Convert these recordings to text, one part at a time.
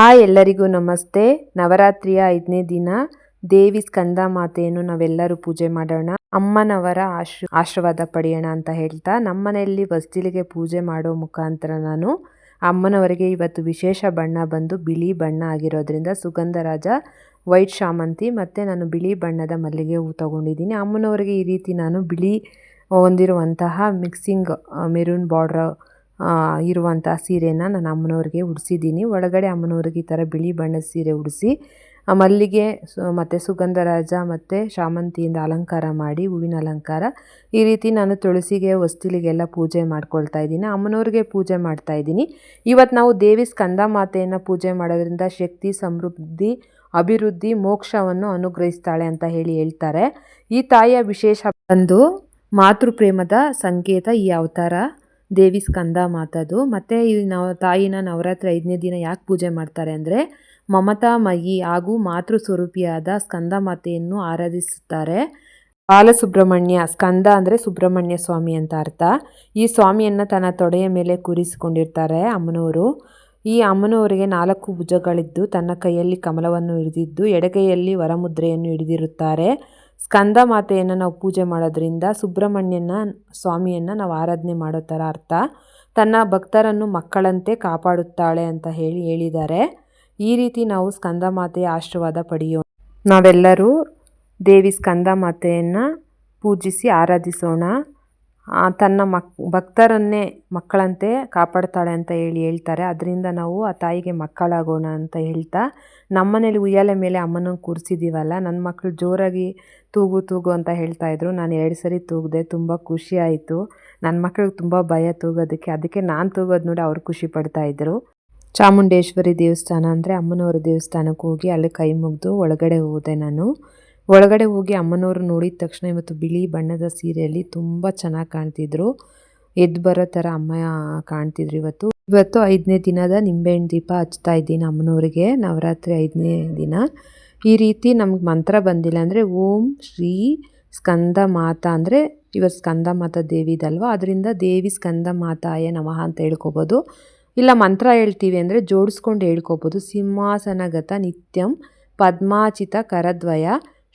ಆ ಎಲ್ಲರಿಗೂ ನಮಸ್ತೆ. ನವರಾತ್ರಿಯ ಐದನೇ ದಿನ, ದೇವಿ ಸ್ಕಂದ ಮಾತೆಯನ್ನು ನಾವೆಲ್ಲರೂ ಪೂಜೆ ಮಾಡೋಣ. ಅಮ್ಮನವರ ಆಶ್, ಆಶೀರ್ವಾದ ಪಡೆಯೋಣ ಅಂತ ಹೇಳ್ತಾ, ನಮ್ಮನೆಯಲ್ಲಿ ವಸ್ತಿಲಿಗೆ ಪೂಜೆ ಮಾಡೋ ಮುಖಾಂತರ ನಾನು ಅಮ್ಮನವರಿಗೆ ಇವತ್ತು ವಿಶೇಷ ಬಣ್ಣ ಬಂದು ಬಿಳಿ ಬಣ್ಣ ಆಗಿರೋದ್ರಿಂದ ಸುಗಂಧರಾಜ ವೈಟ್ ಶಾಮಂತಿ ಮತ್ತು ನಾನು ಬಿಳಿ ಬಣ್ಣದ ಮಲ್ಲಿಗೆ ಹೂ ತೊಗೊಂಡಿದ್ದೀನಿ. ಅಮ್ಮನವರಿಗೆ ಈ ರೀತಿ ನಾನು ಬಿಳಿ ಹೊಂದಿರುವಂತಹ ಮಿಕ್ಸಿಂಗ್ ಮೆರೂನ್ ಬಾರ್ಡ್ರ್ ಇರುವಂಥ ಸೀರೆನ ನಾನು ಅಮ್ಮನವ್ರಿಗೆ ಉಡಿಸಿದ್ದೀನಿ. ಒಳಗಡೆ ಅಮ್ಮನವ್ರಿಗೆ ಈ ಥರ ಬಿಳಿ ಬಣ್ಣದ ಸೀರೆ ಉಡಿಸಿ ಮಲ್ಲಿಗೆ ಮತ್ತು ಸುಗಂಧರಾಜ ಮತ್ತು ಶಾಮಂತಿಯಿಂದ ಅಲಂಕಾರ ಮಾಡಿ, ಹೂವಿನ ಅಲಂಕಾರ ಈ ರೀತಿ ನಾನು ತುಳಸಿಗೆ, ಹೊಸ್ತಿಲಿಗೆಲ್ಲ ಪೂಜೆ ಮಾಡ್ಕೊಳ್ತಾ ಇದ್ದೀನಿ. ಅಮ್ಮನವ್ರಿಗೆ ಪೂಜೆ ಮಾಡ್ತಾ ಇದ್ದೀನಿ. ಇವತ್ತು ನಾವು ದೇವಿ ಸ್ಕಂದ ಮಾತೆಯನ್ನು ಪೂಜೆ ಮಾಡೋದ್ರಿಂದ ಶಕ್ತಿ, ಸಮೃದ್ಧಿ, ಅಭಿವೃದ್ಧಿ, ಮೋಕ್ಷವನ್ನು ಅನುಗ್ರಹಿಸ್ತಾಳೆ ಅಂತ ಹೇಳಿ ಹೇಳ್ತಾರೆ. ಈ ತಾಯಿಯ ವಿಶೇಷ ಬಂದು ಮಾತೃಪ್ರೇಮದ ಸಂಕೇತ ಈ ಅವತಾರ. ದೇವಿ ಸ್ಕಂದ ಮಾತದು. ಮತ್ತು ಈ ನವ ತಾಯಿನ ನವರಾತ್ರಿ ಐದನೇ ದಿನ ಯಾಕೆ ಪೂಜೆ ಮಾಡ್ತಾರೆ ಅಂದರೆ ಮಮತಾಮಯಿ ಹಾಗೂ ಮಾತೃ ಸ್ವರೂಪಿಯಾದ ಸ್ಕಂದ ಮಾತೆಯನ್ನು ಆರಾಧಿಸುತ್ತಾರೆ. ಬಾಲಸುಬ್ರಹ್ಮಣ್ಯ, ಸ್ಕಂದ ಅಂದರೆ ಸುಬ್ರಹ್ಮಣ್ಯ ಸ್ವಾಮಿ ಅಂತ ಅರ್ಥ. ಈ ಸ್ವಾಮಿಯನ್ನು ತನ್ನ ತೊಡೆಯ ಮೇಲೆ ಕೂರಿಸಿಕೊಂಡಿರ್ತಾರೆ ಅಮ್ಮನವರು. ಈ ಅಮ್ಮನವರಿಗೆ ನಾಲ್ಕು ಭುಜಗಳಿದ್ದು, ತನ್ನ ಕೈಯಲ್ಲಿ ಕಮಲವನ್ನು ಹಿಡಿದಿದ್ದು, ಎಡಗೈಯಲ್ಲಿ ವರಮುದ್ರೆಯನ್ನು ಹಿಡಿದಿರುತ್ತಾರೆ. ಸ್ಕಂದ ಮಾತೆಯನ್ನು ನಾವು ಪೂಜೆ ಮಾಡೋದ್ರಿಂದ ಸುಬ್ರಹ್ಮಣ್ಯನ ಸ್ವಾಮಿಯನ್ನು ನಾವು ಆರಾಧನೆ ಮಾಡೋ ಥರ ಅರ್ಥ. ತನ್ನ ಭಕ್ತರನ್ನು ಮಕ್ಕಳಂತೆ ಕಾಪಾಡುತ್ತಾಳೆ ಅಂತ ಹೇಳಿ ಹೇಳಿದ್ದಾರೆ. ಈ ರೀತಿ ನಾವು ಸ್ಕಂದ ಮಾತೆಯ ಆಶೀರ್ವಾದ ಪಡೆಯೋಣ. ನಾವೆಲ್ಲರೂ ದೇವಿ ಸ್ಕಂದ ಮಾತೆಯನ್ನು ಪೂಜಿಸಿ ಆರಾಧಿಸೋಣ. ತನ್ನ ಮಕ್, ಭಕ್ತರನ್ನೇ ಮಕ್ಕಳಂತೆ ಕಾಪಾಡ್ತಾಳೆ ಅಂತ ಹೇಳಿ ಹೇಳ್ತಾರೆ. ಅದರಿಂದ ನಾವು ಆ ತಾಯಿಗೆ ಮಕ್ಕಳಾಗೋಣ ಅಂತ ಹೇಳ್ತಾ ನಮ್ಮನೇಲಿ ಉಯ್ಯಾಲೆ ಮೇಲೆ ಅಮ್ಮನ ಕೂರಿಸಿದ್ದೀವಲ್ಲ ನನ್ನ ಮಕ್ಕಳು ಜೋರಾಗಿ ತೂಗು ತೂಗು ಅಂತ ಹೇಳ್ತಾಯಿದ್ರು ನಾನು ಎರಡು ಸರಿ ತೂಗಿದೆ, ತುಂಬ ಖುಷಿ ಆಯಿತು. ನನ್ನ ಮಕ್ಕಳಿಗೆ ತುಂಬ ಭಯ ತೂಗೋದಕ್ಕೆ. ಅದಕ್ಕೆ ನಾನು ತೂಗೋದು ನೋಡಿ ಅವ್ರು ಖುಷಿ ಪಡ್ತಾಯಿದ್ರು ಚಾಮುಂಡೇಶ್ವರಿ ದೇವಸ್ಥಾನ ಅಂದರೆ ಅಮ್ಮನವರ ದೇವಸ್ಥಾನಕ್ಕೆ ಹೋಗಿ ಅಲ್ಲಿ ಕೈ ಮುಗಿದು ಒಳಗಡೆ ಹೋದೆ ನಾನು. ಒಳಗಡೆ ಹೋಗಿ ಅಮ್ಮನವರು ನೋಡಿದ ತಕ್ಷಣ ಇವತ್ತು ಬಿಳಿ ಬಣ್ಣದ ಸೀರೆಯಲ್ಲಿ ತುಂಬ ಚೆನ್ನಾಗಿ ಕಾಣ್ತಿದ್ರು. ಎದ್ದು ಬರೋ ಥರ ಅಮ್ಮ ಕಾಣ್ತಿದ್ರು ಇವತ್ತು. ಇವತ್ತು ಐದನೇ ದಿನದ ನಿಂಬೆಹಣ್ಣು ದೀಪ ಹಚ್ತಾ ಇದ್ದೀನಿ ಅಮ್ಮನವರಿಗೆ. ನವರಾತ್ರಿ ಐದನೇ ದಿನ. ಈ ರೀತಿ ನಮ್ಗೆ ಮಂತ್ರ ಬಂದಿಲ್ಲ ಅಂದರೆ ಓಂ ಶ್ರೀ ಸ್ಕಂದ ಮಾತಾ ಅಂದರೆ ಇವತ್ತು ಸ್ಕಂದ ಮಾತಾ ದೇವಿದಲ್ವ ಅದರಿಂದ ದೇವಿ ಸ್ಕಂದ ಮಾತಾಯ ನಮಃ ಅಂತ ಹೇಳ್ಕೊಬೋದು. ಇಲ್ಲ ಮಂತ್ರ ಹೇಳ್ತೀವಿ ಅಂದರೆ ಜೋಡಿಸ್ಕೊಂಡು ಹೇಳ್ಕೊಬೋದು. ಸಿಂಹಾಸನಗತ ನಿತ್ಯಂ ಪದ್ಮಾಚಿತ ಕರದ್ವಯ.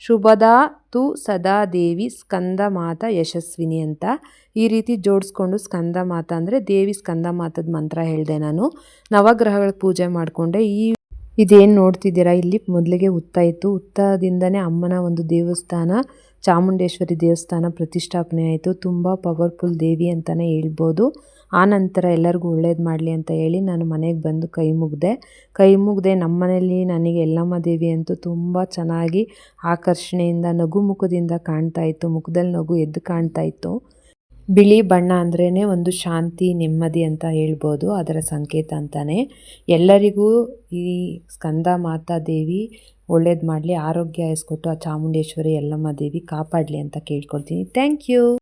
ಶುಭದಾ ತು ಸದಾ ದೇವಿ ಸ್ಕಂದ ಮಾತ ಯಶಸ್ವಿನಿ ಅಂತ ಈ ರೀತಿ ಜೋಡಿಸ್ಕೊಂಡು ಸ್ಕಂದ ಮಾತ ಅಂದರೆ ದೇವಿ ಸ್ಕಂದ ಮಾತದ ಮಂತ್ರ ಹೇಳಿದೆ ನಾನು. ನವಗ್ರಹಗಳ ಪೂಜೆ ಮಾಡಿಕೊಂಡೆ ಈ ಇದೇನು ನೋಡ್ತಿದ್ದೀರಾ? ಇಲ್ಲಿ ಮೊದಲಿಗೆ ಉತ್ತ ಇತ್ತು. ಉತ್ತದಿಂದನೇ ಅಮ್ಮನ ಒಂದು ದೇವಸ್ಥಾನ, ಚಾಮುಂಡೇಶ್ವರಿ ದೇವಸ್ಥಾನ ಪ್ರತಿಷ್ಠಾಪನೆ ಆಯಿತು. ತುಂಬ ಪವರ್ಫುಲ್ ದೇವಿ ಅಂತಲೇ ಹೇಳ್ಬೋದು. ಆ ನಂತರ ಎಲ್ಲರಿಗೂ ಒಳ್ಳೇದು ಮಾಡಲಿ ಅಂತ ಹೇಳಿ ನಾನು ಮನೆಗೆ ಬಂದು ಕೈ ಮುಗಿದೆ. ಕೈ ಮುಗಿದೆ ನಮ್ಮ ಮನೆಯಲ್ಲಿ ನನಗೆ ಎಲ್ಲಮ್ಮ ದೇವಿ ಅಂತೂ ತುಂಬ ಚೆನ್ನಾಗಿ ಆಕರ್ಷಣೆಯಿಂದ ನಗು ಮುಖದಿಂದ ಕಾಣ್ತಾ ಇತ್ತು. ಮುಖದಲ್ಲಿ ನಗು ಎದ್ದು ಕಾಣ್ತಾ ಇತ್ತು. ಬಿಳಿ ಬಣ್ಣ ಅಂದ್ರೇ ಒಂದು ಶಾಂತಿ, ನೆಮ್ಮದಿ ಅಂತ ಹೇಳ್ಬೋದು, ಅದರ ಸಂಕೇತ ಅಂತಾನೆ. ಎಲ್ಲರಿಗೂ ಈ ಸ್ಕಂದ ಮಾತಾ ದೇವಿ ಒಳ್ಳೇದು ಮಾಡಲಿ, ಆರೋಗ್ಯ ಇಸ್ಕೊಟ್ಟು ಆ ಚಾಮುಂಡೇಶ್ವರಿ ಯಲ್ಲಮ್ಮ ದೇವಿ ಕಾಪಾಡಲಿ ಅಂತ ಕೇಳ್ಕೊಳ್ತೀನಿ. Thank you.